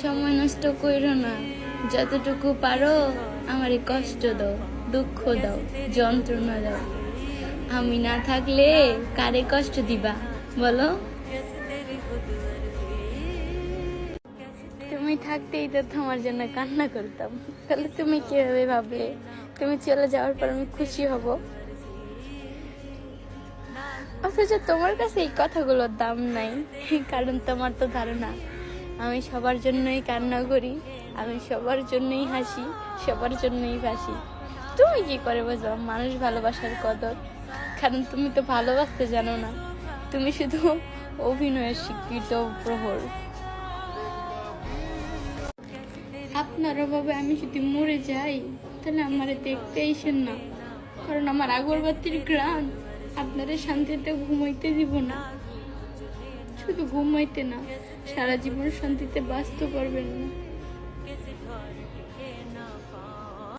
সময় নষ্ট কইরো না। যতটুকু পারো আমারে কষ্ট দাও, দুঃখ দাও, যন্ত্রণা দাও। আমি না থাকলে কারে কষ্ট দিবা, বলো? তুমি থাকতেই তো তোমার জন্য কান্না করতাম। তাহলে তুমি কীভাবে ভাবলে? তুমি চলে যাওয়ার পর আমি খুশি হব। অথচ তোমার কাছে এই কথাগুলোর দাম নাই, কারণ তোমার তো ধারণা। আমি সবার জন্যই কান্না করি, আমি সবার জন্যই হাসি, সবার জন্যই বাসি তুমি কি করে বোঝো? মানুষ ভালোবাসার কদর। কারণ তুমি তো ভালোবাসতে জানো না। তুমি শুধু অভিনয়ের স্বীকৃত প্রহর। আপনার অভাবে আমি যদি মরে যাই, তাহলে আমার দেখতে আইসেন না। কারণ আমার আগরবাতির গ্রান আপনারা শান্তিতে ঘুমাইতে দিব না। শুধু ঘুমাইতে না। সারা জীবন শান্তিতে বাঁচতে পারবেন না।